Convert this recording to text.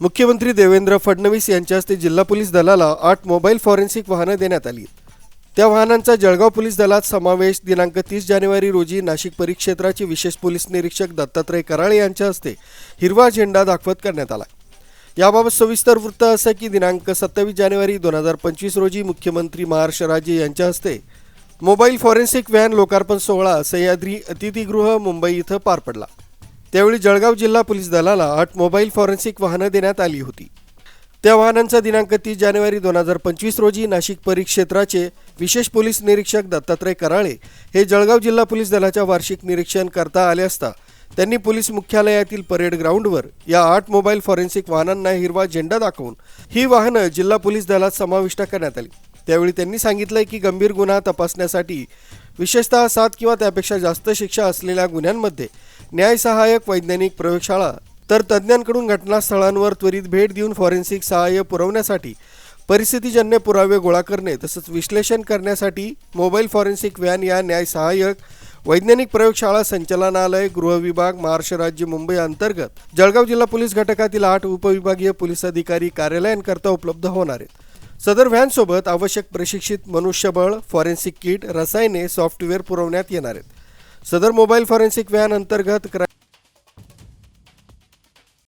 मुख्यमंत्री देवेंद्र फडणवीस यांच्या हस्ते जिल्हा पोलीस दलाला आठ मोबाईल फॉरेन्सिक वाहनं देण्यात आली. त्या वाहनांचा जळगाव पोलीस दलात समावेश दिनांक तीस जानेवारी रोजी नाशिक परिक्षेत्राचे विशेष पोलीस निरीक्षक दत्तात्रय कराळे यांच्या हस्ते हिरवा झेंडा दाखवत करण्यात आला. याबाबत सविस्तर वृत्त असं की दिनांक सत्तावीस जानेवारी दोन हजार पंचवीस रोजी मुख्यमंत्री महाराष्ट्र राज्य यांच्या हस्ते मोबाईल फॉरेन्सिक व्हॅन लोकार्पण सोहळा सह्याद्री अतिथीगृह मुंबई इथं पार पडला. त्यावेळी जळगाव जिल्हा पोलीस दलाला आठ मोबाईल फॉरेन्सिक वाहनं देण्यात आली होती. त्या वाहनांचा दिनांक तीस जानेवारी दोन हजार पंचवीस रोजी नाशिक परिक्षेत्राचे विशेष पोलीस निरीक्षक दत्तात्रय कराळे हे जळगाव जिल्हा पोलीस दलाच्या वार्षिक निरीक्षण करता आले असता त्यांनी पोलीस मुख्यालयातील परेड ग्राउंडवर या आठ मोबाईल फॉरेन्सिक वाहनांना हिरवा झेंडा दाखवून ही वाहनं जिल्हा पोलीस दलात समाविष्ट करण्यात आली. त्यावेळी त्यांनी सांगितलंय की गंभीर गुन्हा तपासण्यासाठी विशेषतः सात किंवा त्यापेक्षा जास्त शिक्षा असलेल्या गुन्ह्यांमध्ये न्यायसहाय्यक वैज्ञानिक प्रयोगशाळा तर तज्ज्ञांकडून घटनास्थळांवर त्वरित भेट देऊन फॉरेन्सिक सहाय्य पुरवण्यासाठी परिस्थितीजन्य पुरावे गोळा करणे तसंच विश्लेषण करण्यासाठी मोबाईल फॉरेन्सिक व्हॅन या न्यायसहाय्यक वैज्ञानिक प्रयोगशाळा संचालनालय गृह विभाग महाराष्ट्र राज्य मुंबई अंतर्गत जळगाव जिल्हा पोलीस घटकातील आठ उपविभागीय पोलीस अधिकारी कार्यालयांकरता उपलब्ध होणार आहेत. सदर व्हॅनसोबत आवश्यक प्रशिक्षित मनुष्यबळ फॉरेन्सिक किट रसायने सॉफ्टवेअर पुरवण्यात येणार आहेत. सदर मोबाईल फॉरेन्सिक व्हॅन अंतर्गत क्रा-